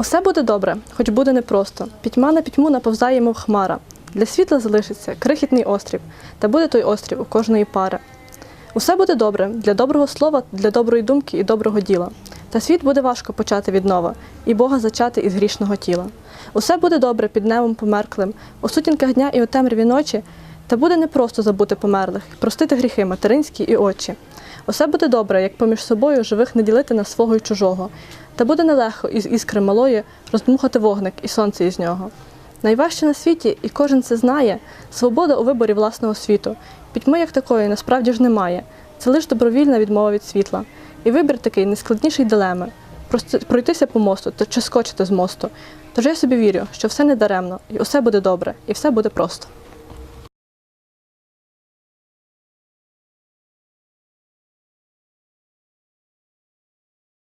Усе буде добре, хоч буде непросто. Пітьма на пітьму наповзає, мов хмара. Для світла залишиться крихітний острів, та буде той острів у кожної пари. Усе буде добре для доброго слова, для доброї думки і доброго діла. Та світ буде важко почати віднова, і Бога зачати із грішного тіла. Усе буде добре під небом померклим, у сутінках дня і у темряві ночі, та буде непросто забути померлих, простити гріхи материнські і очі. Усе буде добре, як поміж собою живих не ділити на свого й чужого. Та буде нелегко із іскри малої роздмухати вогник і сонце із нього. Найважче на світі, і кожен це знає, свобода у виборі власного світу. Пітьми як такої насправді ж немає. Це лише добровільна відмова від світла. І вибір такий найскладніший дилеми просто пройтися по мосту чи скочити з мосту. Тож я собі вірю, що все не даремно, і усе буде добре, і все буде просто.